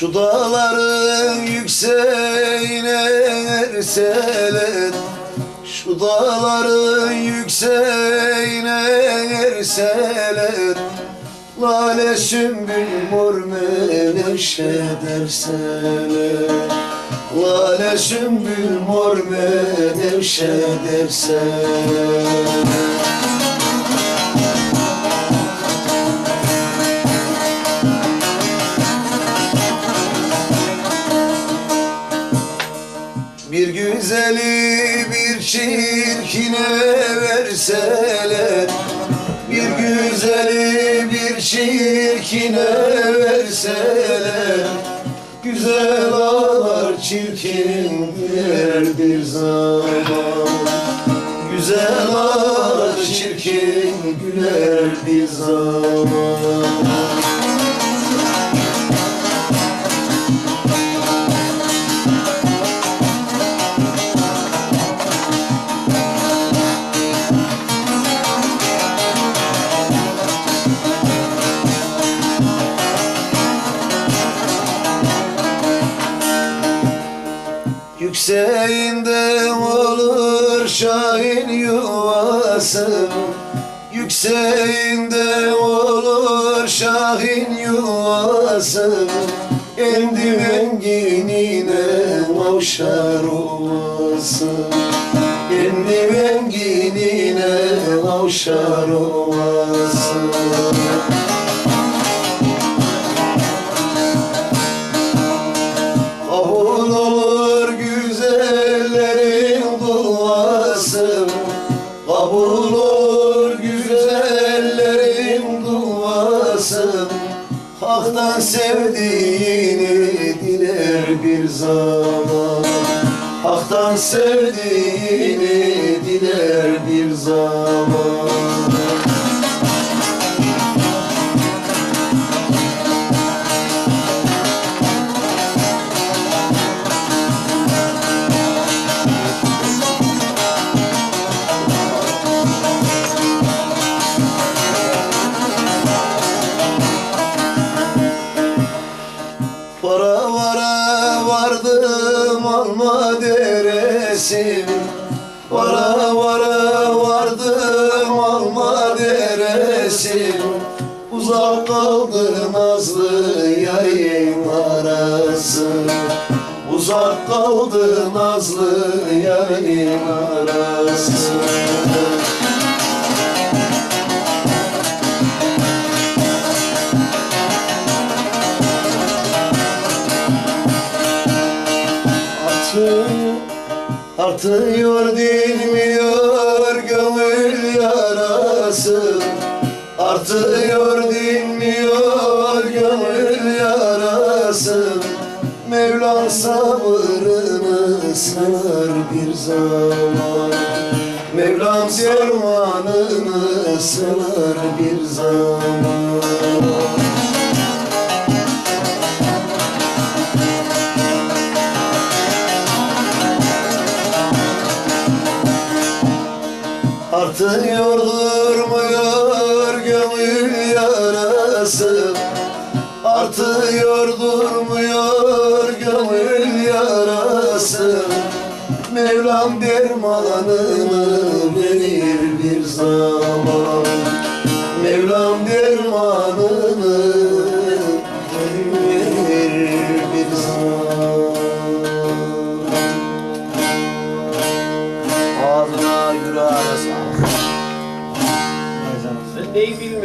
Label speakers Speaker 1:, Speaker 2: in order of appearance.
Speaker 1: Şu dağların yükseğine erseler Şu dağların yükseğine erseler Lale sümbül mor menevşe derseler. Lale sümbül mor menevşe derseler güzeli bir çirkine verseler Bir güzeli bir çirkine verseler Güzel ağlar çirkin güler bir zaman. Güzel ağlar çirkin güler bir zaman Yükseğinde olur şahin yuvası. Yükseğinde olur şahin yuvası. Endim enginine mavşar ovası Endim enginine mavşar ovası Hak'tan sevdiğini diler bir zaman. Hak'tan sevdiğini diler bir zaman Para vara vardım alma deresim Para vara vardım alma deresim Uzak kaldı nazlı yayın arası. Uzak kaldı nazlı yayın arası Artıyor, dinmiyor gönül yarası. Artıyor dinmiyor gönül yarası. Mevlam sabrını sınar bir zaman. Mevlam dermanını sınar bir zaman Artıyor durmuyor gönül yarası. Artıyor durmuyor gönül yarası. Mevlam dermanını verir bir zaman. Mevlam dermanını
Speaker 2: David